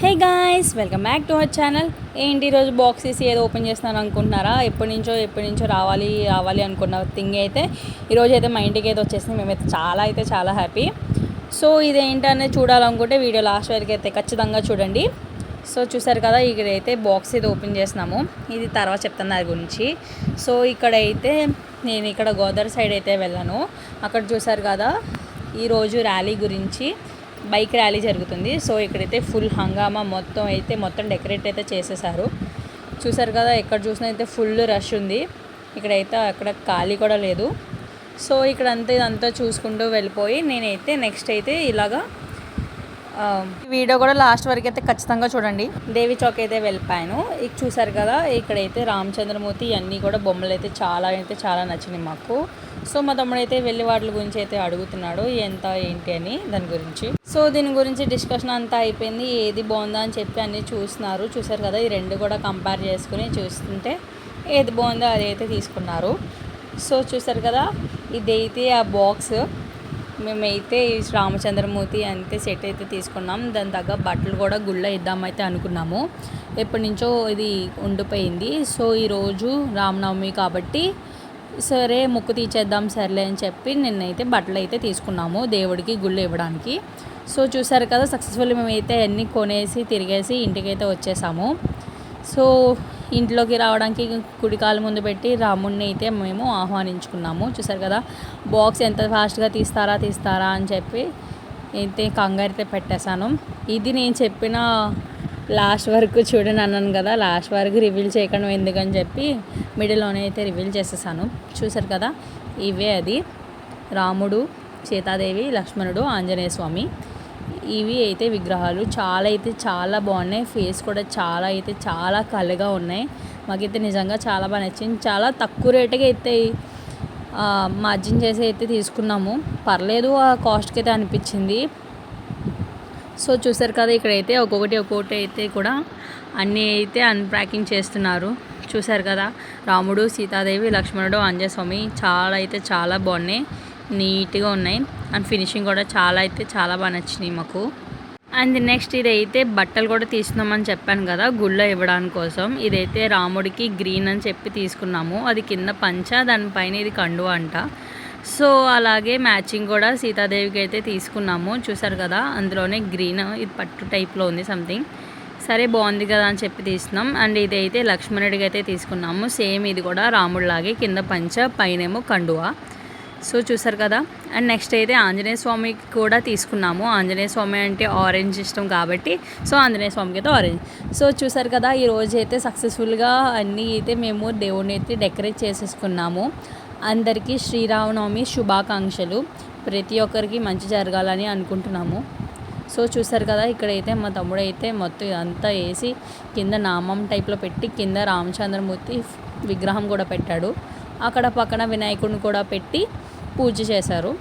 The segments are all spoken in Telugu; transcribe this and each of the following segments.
Hey guys welcome back to our channel ఏంటి ఈరోజు బాక్సెస్ ఏదో ఓపెన్ చేస్తున్నాను అనుకుంటున్నారా? ఎప్పటి నుంచో ఎప్పటి నుంచో రావాలి రావాలి అనుకున్న థింగ్ అయితే ఈరోజు అయితే మా ఇంటికి అయితే వచ్చేసింది. మేమైతే చాలా అయితే చాలా హ్యాపీ సో ఇది చూడాలనుకుంటే వీడియో లాస్ట్ వరకు అయితే ఖచ్చితంగా చూడండి. సో చూసారు కదా ఇక్కడ అయితే బాక్స్ ఇది ఓపెన్ చేసినాము ఇది తర్వాత చెప్తాను దాని గురించి. సో ఇక్కడ అయితే నేను ఇక్కడ గోదావరి సైడ్ అయితే వెళ్ళాను. అక్కడ చూసారు కదా ఈరోజు ర్యాలీ గురించి. బైక్ ర్యాలీ జరుగుతుంది. సో ఇక్కడైతే ఫుల్ హంగామా మొత్తం అయితే మొత్తం డెకరేట్ అయితే చేసేసారు. చూసారు కదా ఎక్కడ చూసినా అయితే ఫుల్ రష్ ఉంది. ఇక్కడైతే అక్కడ ఖాళీ కూడా లేదు. సో ఇక్కడ అంతా ఇదంతా చూసుకుంటూ వెళ్ళిపోయి నేనైతే నెక్స్ట్ అయితే ఇలాగా Um, వీడియో కూడా లాస్ట్ వరకు అయితే ఖచ్చితంగా చూడండి. దేవి చౌక్ అయితే వెళ్ళిపోయాను. ఇక చూసారు కదా ఇక్కడైతే రామచంద్రమూర్తి అన్నీ కూడా బొమ్మలు అయితే చాలా అయితే చాలా నచ్చినాయి మాకు. సో మా తమ్ముడు అయితే వెళ్ళి వాటి గురించి అయితే అడుగుతున్నాడు ఎంత ఏంటి అని దాని గురించి. సో దీని గురించి డిస్కషన్ అంతా అయిపోయింది. ఏది బాగుందా అని చెప్పి అన్నీ చూస్తున్నారు. చూసారు కదా ఈ రెండు కూడా కంపేర్ చేసుకుని చూస్తుంటే ఏది బాగుందో అది అయితే తీసుకున్నారు. సో చూసారు కదా ఇదైతే ఆ బాక్స్ మేమైతే ఈ రామచంద్రమూర్తి అంతే సెట్ అయితే తీసుకున్నాం. దాని తగ్గ బట్టలు కూడా గుళ్ళ ఇద్దామైతే అనుకున్నాము. ఎప్పటి నుంచో ఇది ఉండిపోయింది. సో ఈరోజు రామనవమి కాబట్టి సరే ముక్కు తీసేద్దాం సర్లే అని చెప్పి నిన్నైతే బట్టలు అయితే తీసుకున్నాము దేవుడికి గుళ్ళు ఇవ్వడానికి. సో చూసారు కదా సక్సెస్ఫుల్ మేమైతే అన్నీ కొనేసి తిరిగేసి ఇంటికైతే వచ్చేసాము. సో ఇంట్లోకి రావడానికి కుడికాలు ముందు పెట్టి రాముడిని అయితే మేము ఆహ్వానించుకున్నాము. చూసారు కదా బాక్స్ ఎంత ఫాస్ట్గా తీస్తారా తీస్తారా అని చెప్పి అయితే కంగారితే పెట్టేశాను. ఇది నేను చెప్పిన లాస్ట్ వరకు చూడని అన్నాను కదా లాస్ట్ వరకు రివీల్ చేయకుండా ఎందుకని చెప్పి మిడిల్లోనే అయితే రివీల్ చేసేసాను. చూసారు కదా ఇవే అది. రాముడు సీతాదేవి లక్ష్మణుడు ఆంజనేయ స్వామి. ఇవి అయితే విగ్రహాలు. చాలా అయితే చాలా బాగున్నాయి. ఫేస్ కూడా చాలా అయితే చాలా కలగా ఉన్నాయి. మాకైతే నిజంగా చాలా బాగా నచ్చింది. చాలా తక్కువ రేటుకి అయితే మార్జిన్ చేసి అయితే తీసుకున్నాము. పర్లేదు ఆ కాస్ట్కి అయితే అనిపించింది. సో చూసారు కదా ఇక్కడైతే ఒక్కొక్కటి ఒక్కొక్కటి అయితే కూడా అన్నీ అయితే అన్ప్యాకింగ్ చేస్తున్నారు. చూసారు కదా రాముడు సీతాదేవి లక్ష్మణుడు ఆంజనేయ చాలా అయితే చాలా బాగున్నాయి. నీట్గా ఉన్నాయి. అండ్ ఫినిషింగ్ కూడా చాలా అయితే చాలా బాగా నచ్చినాయి మాకు. అండ్ నెక్స్ట్ ఇదైతే బట్టలు కూడా తీసుకున్నామని చెప్పాను కదా గుళ్ళో ఇవ్వడానికి కోసం. ఇదైతే రాముడికి గ్రీన్ అని చెప్పి తీసుకున్నాము. అది కింద పంచ దానిపైన ఇది కండు అంట. సో అలాగే మ్యాచింగ్ కూడా సీతాదేవికి అయితే తీసుకున్నాము. చూసారు కదా అందులోనే గ్రీన్ ఇది పట్టు టైప్లో ఉంది సంథింగ్. సరే బాగుంది కదా అని చెప్పి తీస్తున్నాం. అండ్ ఇదైతే లక్ష్మణుడికి అయితే తీసుకున్నాము. సేమ్ ఇది కూడా రాముడిలాగే కింద పంచ పైనేమో కండువా. సో చూసారు కదా? అండ్ నెక్స్ట్ అయితే ఆంజనేయ స్వామికి కూడా తీసుకున్నాము. ఆంజనేయ స్వామి అంటే ఆరెంజ్ ఇష్టం కాబట్టి సో ఆంజనేయ స్వామికి అయితే ఆరెంజ్ సో చూసారు కదా ఈ రోజు అయితే సక్సెస్ఫుల్గా అన్నీ అయితే మేము దేవుడిని అయితే డెకరేట్ చేసేసుకున్నాము. అందరికీ శ్రీరామనవమి శుభాకాంక్షలు. ప్రతి ఒక్కరికి మంచి జరగాలని అనుకుంటున్నాము. సో చూసారు కదా ఇక్కడైతే మా తమ్ముడు అయితే మొత్తం ఇదంతా వేసి కింద నామం టైప్లో పెట్టి కింద రామచంద్రమూర్తి విగ్రహం కూడా పెట్టాడు. అక్కడ పక్కన వినాయకుడిని కూడా పెట్టి పూజ చేశారు.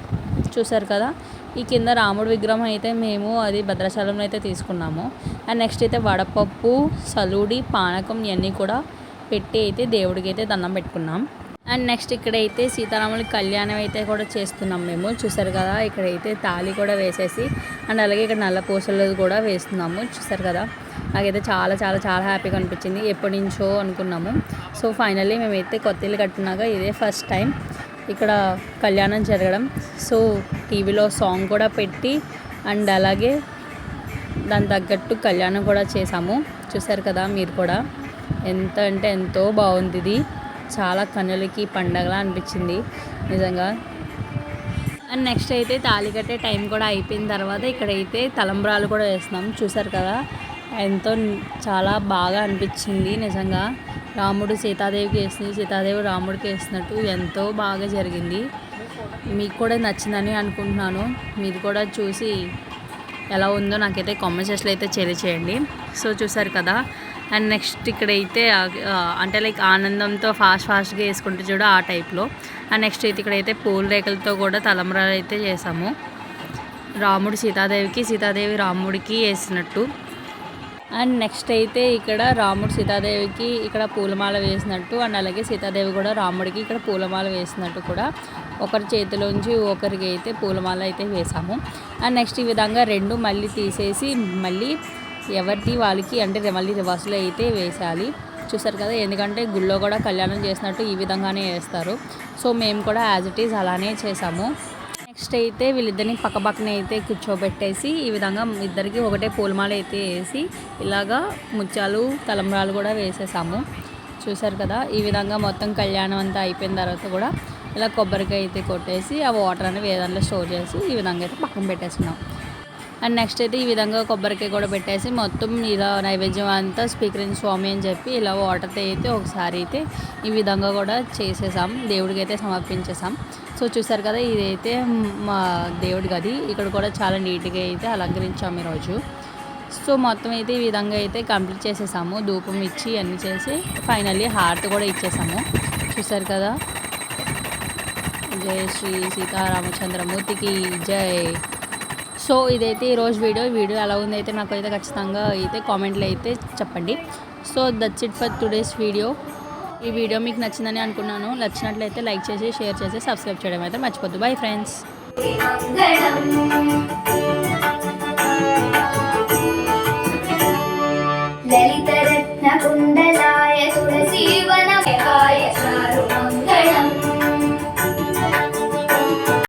చూసారు కదా? ఈ కింద రాముడు విగ్రహం అయితే మేము అది భద్రాచలంలో అయితే తీసుకున్నాము. అండ్ నెక్స్ట్ అయితే వడపప్పు సలుడి పానకం ఇవన్నీ కూడా పెట్టి అయితే దేవుడికి అయితే దండం పెట్టుకున్నాం. అండ్ నెక్స్ట్ ఇక్కడైతే సీతారాముల కళ్యాణం అయితే కూడా చేస్తున్నాం మేము. చూసారు కదా? ఇక్కడైతే తాళి కూడా వేసేసి అండ్ అలాగే ఇక్కడ నల్ల పూసలు కూడా వేస్తున్నాము. చూసారు కదా? నాకైతే చాలా చాలా చాలా హ్యాపీగా అనిపించింది. ఎప్పటి నుంచో అనుకున్నాము. సో ఫైనల్లీ మేమైతే కొత్త ఇల్లు కట్టినాక ఇదే ఫస్ట్ టైం. ఇక్కడ కళ్యాణం జరగడం. సో టీవీలో సాంగ్ కూడా పెట్టి అండ్ అలాగే దాని తగ్గట్టు కళ్యాణం కూడా చేసాము చూసారు కదా మీరు కూడా. ఎంత అంటే ఎంతో బాగుంది ఇది. చాలా కన్నులకి పండగలా అనిపించింది. నిజంగా. అండ్ నెక్స్ట్ అయితే తాళి కట్టే టైం కూడా అయిపోయిన తర్వాత ఇక్కడైతే తలంబ్రాలు కూడా వేస్తున్నాం. చూసారు కదా? ఎంతో చాలా బాగా అనిపించింది నిజంగా. రాముడు సీతాదేవికి వేసింది సీతాదేవి రాముడికి వేసినట్టు ఎంతో బాగా జరిగింది. మీకు కూడా నచ్చిందని అనుకుంటున్నాను. మీరు కూడా చూసి ఎలా ఉందో నాకైతే కామెంట్ సెక్షన్లో అయితే తెలియచేయండి. సో చూసారు కదా అండ్ నెక్స్ట్ ఇక్కడైతే అంటే లైక్ ఆనందంతో ఫాస్ట్ ఫాస్ట్గా వేసుకుంటే చూడ ఆ టైప్లో అండ్ నెక్స్ట్ అయితే ఇక్కడైతే పూల రేఖలతో కూడా తలంబ్రాలు అయితే చేసాము. రాముడు సీతాదేవికి సీతాదేవి రాముడికి వేసినట్టు. అండ్ నెక్స్ట్ అయితే ఇక్కడ రాముడు సీతాదేవికి ఇక్కడ పూలమాల వేసినట్టు అండ్ అలాగే సీతాదేవి కూడా రాముడికి ఇక్కడ పూలమాల వేసినట్టు కూడా ఒకరి చేతిలోంచి ఒకరికి అయితే పూలమాల అయితే వేసాము అండ్ నెక్స్ట్ ఈ విధంగా రెండు మళ్ళీ తీసేసి మళ్ళీ ఎవరిది వాళ్ళకి అంటే మళ్ళీ రివర్స్లో అయితే వేసాలి చూసారు కదా ఎందుకంటే గుళ్ళో కూడా కళ్యాణం చేసినట్టు ఈ విధంగానే వేస్తారు. సో మేము కూడా యాజ్ ఇట్ ఈజ్ అలానే చేసాము నెక్స్ట్ అయితే వీళ్ళిద్దరిని పక్కపక్కన అయితే కూర్చోబెట్టేసి ఈ విధంగా ఇద్దరికి ఒకటే పూలమాల అయితే వేసి ఇలాగా ముత్యాలు తలంబ్రాలు కూడా వేసేసాము. చూసారు కదా ఈ విధంగా మొత్తం కళ్యాణం అంతా అయిపోయిన తర్వాత కూడా ఇలా కొబ్బరికాయ అయితే కొట్టేసి ఆ వాటర్ అనేది వేదాంట్లో స్టోర్ చేసి ఈ విధంగా అయితే పక్కన పెట్టేస్తున్నాం అండ్ నెక్స్ట్ అయితే ఈ విధంగా కొబ్బరికాయ కూడా పెట్టేసి మొత్తం ఇలా నైవేద్యం అంతా స్వీకరించి స్వామి అని చెప్పి ఇలా వాటర్తో అయితే ఒకసారి అయితే ఈ విధంగా కూడా చేసేసాం. దేవుడికి అయితే సమర్పించేసాం. సో చూసారు కదా ఇదైతే మా దేవుడి గది. ఇక్కడ కూడా చాలా నీట్గా అయితే అలంకరించాము ఈరోజు. సో మొత్తం అయితే ఈ విధంగా అయితే కంప్లీట్ చేసేసాము. ధూపం ఇచ్చి అన్నీ చేసి ఫైనల్లీ హార్ట్ కూడా ఇచ్చేసాము. చూసారు కదా? జై శ్రీ సీతారామచంద్రమూర్తికి జై. సో ఇదైతే ఈరోజు వీడియో. వీడియో ఎలా ఉందైతే అయితే నాకు అయితే ఖచ్చితంగా అయితే కామెంట్లో అయితే చెప్పండి. So that's it for today's video ఈ వీడియో మీకు నచ్చిందని అనుకున్నాను. నచ్చినట్లయితే లైక్ చేసి షేర్ చేసి సబ్స్క్రైబ్ చేయడం అయితే మర్చిపోద్దు. Bye friends